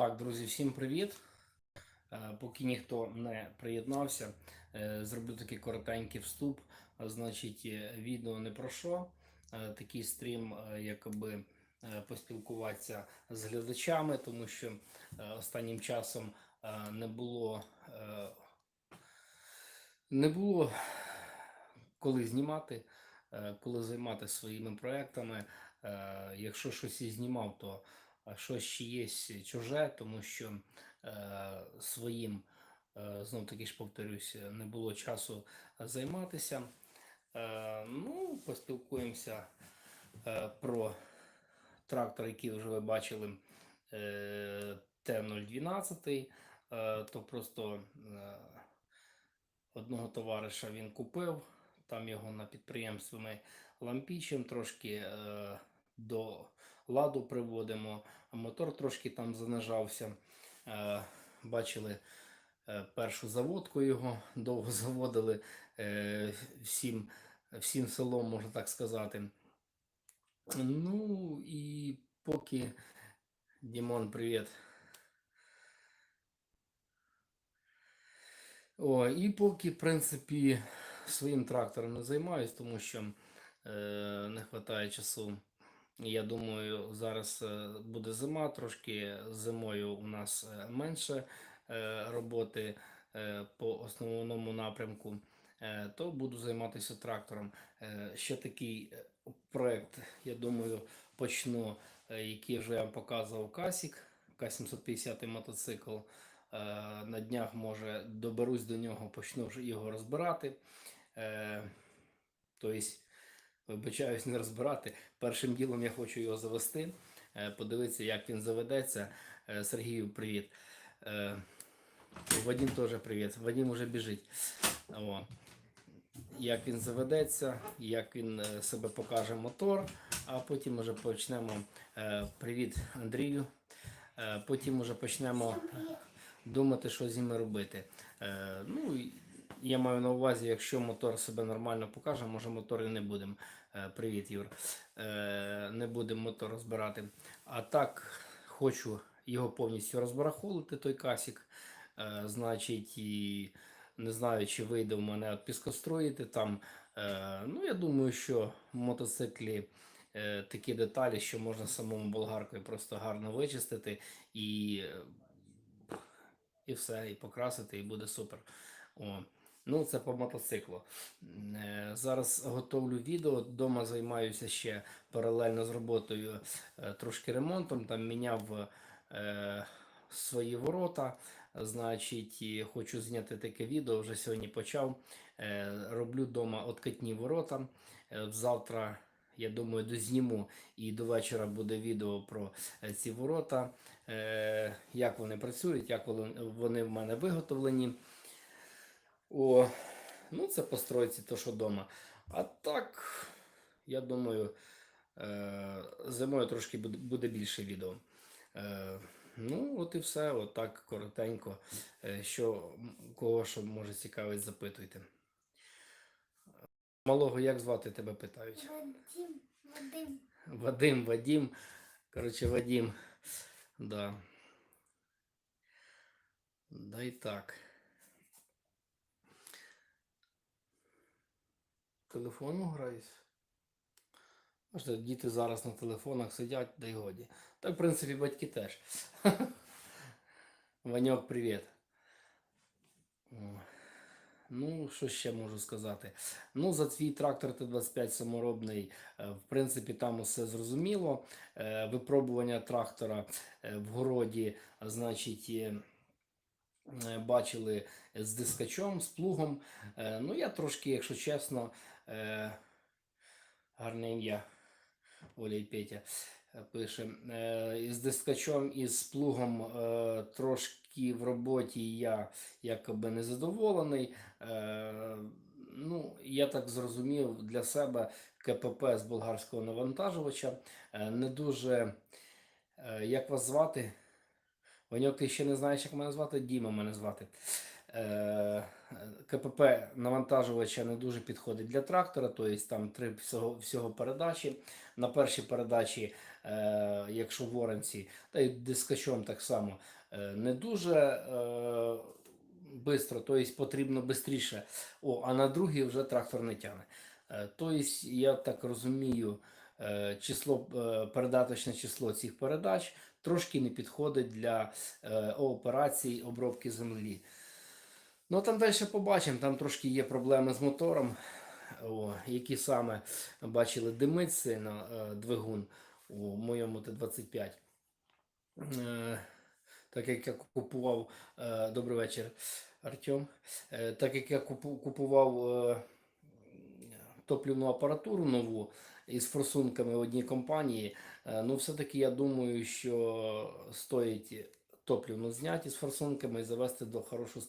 Так, друзі, всім привіт. Е, Поки ніхто не приєднався, е, зроблю такий коротенький вступ. Значить, е, відео не про що. Такий стрім, якоби е, поспілкуватися з глядачами, тому що останнім часом не було, не було коли знімати, коли займатися своїми проектами. Якщо щось і знімав, то щось ще є чуже, тому що е, своїм, е, знов таки ж повторюсь, не було часу займатися. Е, ну, поспілкуємося е, про трактор, який вже ви бачили, е, Т-012. Е, то просто е, одного товариша він купив, там його на підприємстві ми лампічем трошки е, до ладу приводимо, мотор трошки там занижався. Е, бачили е, першу заводку його, довго заводили е, всім, всім селом, можна так сказати. Ну і поки Дімон, привіт. О, і поки, в принципі, своїм трактором не займаюсь, тому що е, не вистачає часу. Я думаю, зараз е, буде зима, трошки зимою у нас е, менше е, роботи по основному напрямку, то буду займатися трактором. Ще такий проект, я думаю, почну, який вже я вам показував Касік, К-750 мотоцикл. На днях, може, доберусь до нього, почну його розбирати. Тобто, вибачаюсь, не розбирати. Першим ділом я хочу його завести, е, подивитися, як він заведеться. Е, Сергію, привіт. Е, Вадим теж привіт. Вадим уже біжить. О. Як він заведеться, як він себе покаже мотор, а потім вже почнемо. Привіт, Андрію. Потім вже почнемо думати, що з ними робити. Ну, я маю на увазі, якщо мотор себе нормально покаже, може мотор і не будемо. Е, Привіт, Юр. Е, Не будемо мотор розбирати. А так, хочу його повністю розбарахолити, той касік. Е, Значить, і не знаю, чи вийде в мене от там. Ну, я думаю, що в мотоциклі такі деталі, що можна самому болгаркою просто гарно вичистити і, і все, і покрасити, і буде супер. О. Ну, це по мотоциклу. Е, Зараз готовлю відео. Дома займаюся ще паралельно з роботою е, трошки ремонтом. Там міняв е, свої ворота. Значить, хочу зняти таке відео. Вже сьогодні почав. Роблю вдома откатні ворота. Завтра, я думаю, дозніму і до вечора буде відео про ці ворота, як вони працюють, як вони в мене виготовлені. О, ну це по стройці, то що вдома. А так, я думаю, е, зимою трошки буде, буде більше відео. Е, ну, от і все, отак коротенько. Е, що кого що може цікавить, запитуйте. Малого, як звати тебе питають? Вадим, Вадим. Вадим, Вадим. Коротше, Вадим. Да. Да і так. Телефону граюсь. Бачите, діти зараз на телефонах сидять, да й годі. Так, в принципі, батьки теж. Ваньок, привіт. Ну, що ще можу сказати? Ну, за твій трактор Т-25 саморобний, е, в принципі, там усе зрозуміло. Е, Випробування трактора е, в городі, значить, бачили з дискачом, з плугом. Ну, я трошки, якщо чесно, е, гарне ім'я Оля і Петя е, пише. Е, Із дискачом і з плугом е, трошки в роботі я якоби не задоволений. Е, Ну, я так зрозумів для себе КПП з болгарського навантажувача. Е, Не дуже. е, Як вас звати? Ваньок, ти ще не знаєш, як мене звати? Діма мене звати. КПП навантажувача не дуже підходить для трактора, тобто там три всього, всього передачі. На першій передачі, е, якщо в та й дискачом так само, е, не дуже е, бистро, тобто потрібно швидше. О, а на другій вже трактор не тягне. Е, Тобто, я так розумію, е, число, е, передаточне число цих передач трошки не підходить для е, операцій обробки землі. Ну там далі побачимо, там трошки є проблеми з мотором, о, які саме бачили димить сильно е, двигун у моєму Т-25. Е, так як я купував, е, добрий вечір, Артем. Е, так як я купував е, топливну апаратуру нову із форсунками в одній компанії, е, ну все-таки я думаю, що стоїть топливну зняти з форсунками і завести до хорошого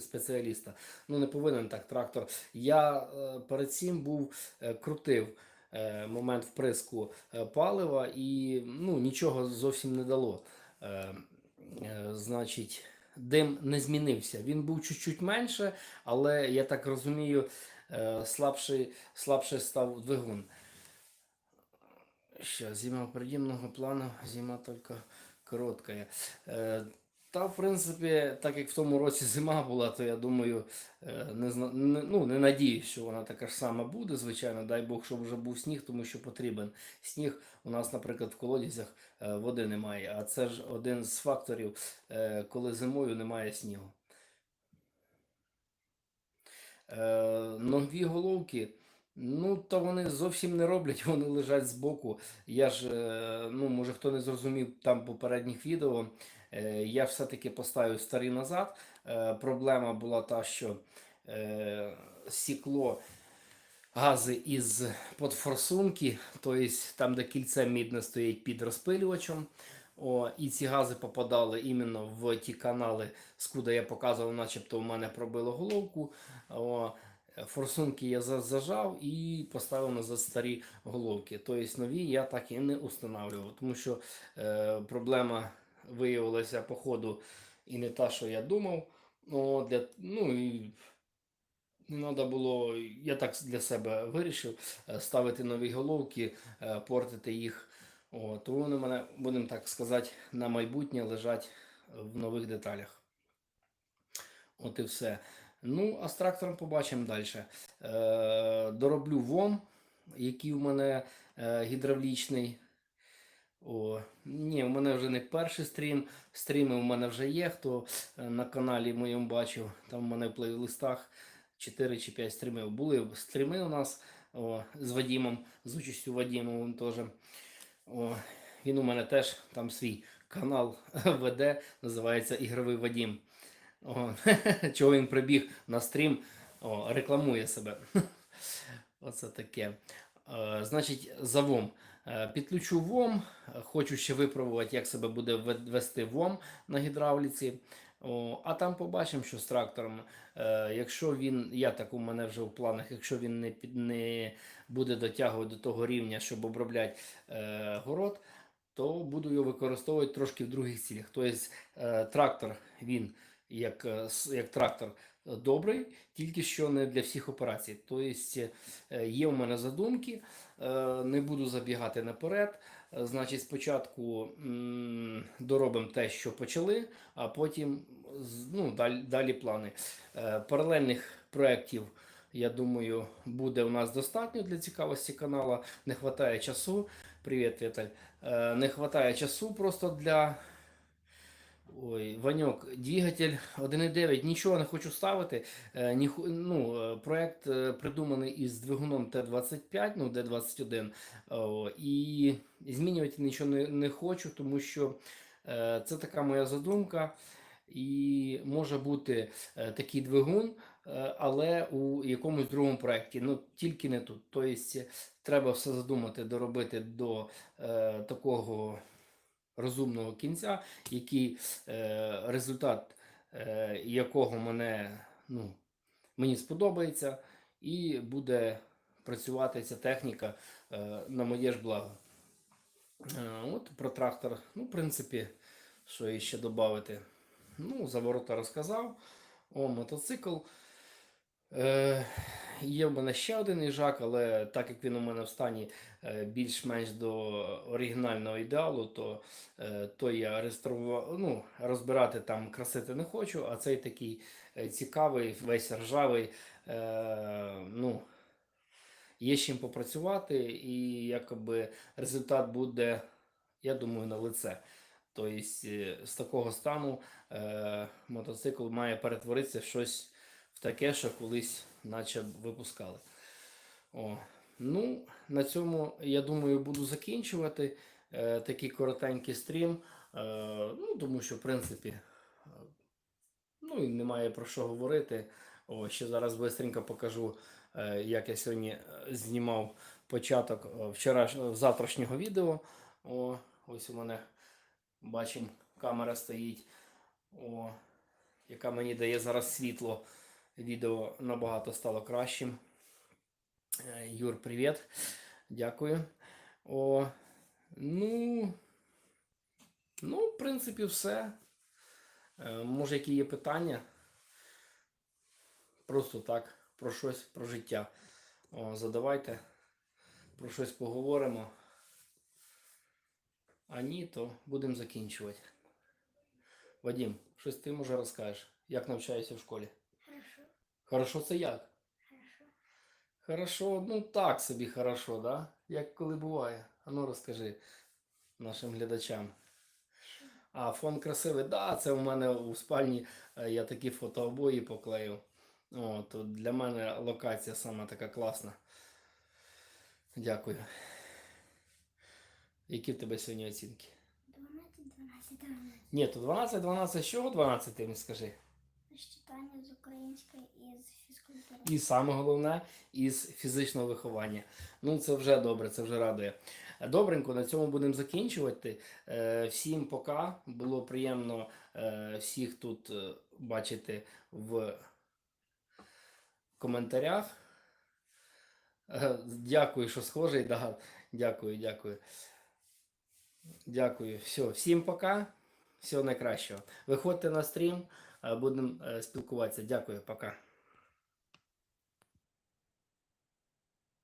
спеціаліста. Ну не повинен так трактор. Я е, перед цим був е, крутив е, момент вприску палива і ну, нічого зовсім не дало. Значить, дим не змінився. Він був чуть-чуть менше, але я так розумію, слабший, слабше став двигун. Що, зима предельного плану, зима тільки коротка. Е, та, в принципі, так як в тому році зима була, то я думаю, е, не, не, ну, не надіюсь, що вона така ж сама буде, звичайно. Дай Бог, щоб вже був сніг, тому що потрібен сніг. У нас, наприклад, в колодязях е, води немає, а це ж один з факторів, коли зимою немає снігу. Нові головки. Ну, то вони зовсім не роблять, вони лежать збоку. Я ж, е, ну, може хто не зрозумів там попередніх відео, е, я все-таки поставив старі назад. Е, Проблема була та, що сікло гази із подфорсунки, тобто там, де кільце мідне стоїть під розпилювачем. О, і ці гази попадали іменно в ті канали, скуди я показував, начебто в мене пробило головку. О, форсунки я за- зажав і поставив назад старі головки. Тобто нові я так і не устанавливав, тому що е, проблема виявилася по ходу і не та, що я думав. О, для, ну, і не треба було, я так для себе вирішив е, ставити нові головки, е, портити їх. О, то вони мене, будемо так сказати, на майбутнє лежать в нових деталях. От і все. Ну, а з трактором побачимо далі. Е, дороблю ВОМ, який в мене е, гідравлічний. О, ні, в мене вже не перший стрім. Стріми в мене вже є, хто е, на каналі моєму бачив. Там в мене в плейлистах 4 чи 5 стрімів. Були стріми у нас о, з Вадімом, з участю Вадіма він теж. О, він у мене теж там свій канал веде, називається Ігровий Вадім. О, чого він прибіг на стрім, о, рекламує себе. Оце таке. Е, значить, за ВОМ. Е, Підключу ВОМ. Хочу ще випробувати, як себе буде вести ВОМ на гідравліці. О, а там побачимо, що з трактором. Е, якщо він, я так у мене вже в планах, якщо він не, не буде дотягувати до того рівня, щоб обробляти е, город, то буду його використовувати трошки в других цілях. Тобто е, трактор він як, е, як трактор е, добрий, тільки що не для всіх операцій. Тобто е, є у мене задумки, не буду забігати наперед. Значить, спочатку доробимо те, що почали, а потім ну, далі, далі плани. Паралельних проєктів, я думаю, буде у нас достатньо для цікавості каналу. Не вистачає часу. Привіт, Віталь. Не вистачає часу просто для. Ой, Ваньок, двигатель 1.9, нічого не хочу ставити. Е, ні, ну, е, проект е, придуманий із двигуном Т-25, ну, Д-21. І змінювати нічого не, не хочу, тому що це така моя задумка. І може бути такий двигун, але у якомусь другому проєкті, ну тільки не тут. Тобто треба все задумати, доробити до такого розумного кінця, який е, результат е, якого мене, ну, мені сподобається, і буде працювати ця техніка е, на моє ж благо. Е, от про трактор, ну, в принципі, що іще додати. Ну, за ворота розказав. О, мотоцикл. Е, є в мене ще один їжак, але так як він у мене в стані е, більш-менш до оригінального ідеалу, то, е, то я реставрував, ну, розбирати там красити не хочу, а цей такий е, цікавий, весь ржавий. Ну, є з чим попрацювати, і якоби результат буде, я думаю, на лице. Тобто з такого стану мотоцикл має перетворитися в щось в таке, що колись наче б випускали. О. Ну, на цьому, я думаю, буду закінчувати е, такий коротенький стрім. Е, ну, тому що, в принципі, е, ну, і немає про що говорити. О, ще зараз швидко покажу, е, як я сьогодні е, знімав початок е, вчораш... завтрашнього відео. О, ось у мене бачимо, камера стоїть, о, яка мені дає зараз світло. Відео набагато стало кращим. Е, Юр, привіт. Дякую. О, ну, ну, в принципі, все. Е, Може, які є питання? Просто так, про щось, про життя. О, задавайте, про щось поговоримо. А ні, то будемо закінчувати. Вадим, щось ти може розкажеш, як навчаєшся в школі? Хорошо, це як? хорошо. Хорошо, ну так собі хорошо, да? Як коли буває. А ну розкажи нашим глядачам. А, фон красивий. Да, це у мене у спальні е, я такі фотообої поклеїв. О, то для мене локація саме така класна. Дякую. Які в тебе сьогодні оцінки? 12, 12, 12. Ні, то 12, 12, з чого 12 ти мені скажи? Читання з української і з фізкультури. І саме головне із фізичного виховання. Ну, це вже добре, це вже радує. Добренько, на цьому будемо закінчувати. Е, Всім пока. Було приємно е, всіх тут е, бачити в коментарях. Дякую, що схожий. Да. Дякую, дякую. Дякую. Все, всім пока. Всього найкращого. Виходьте на стрім, будемо е, спілкуватися. Дякую, пока.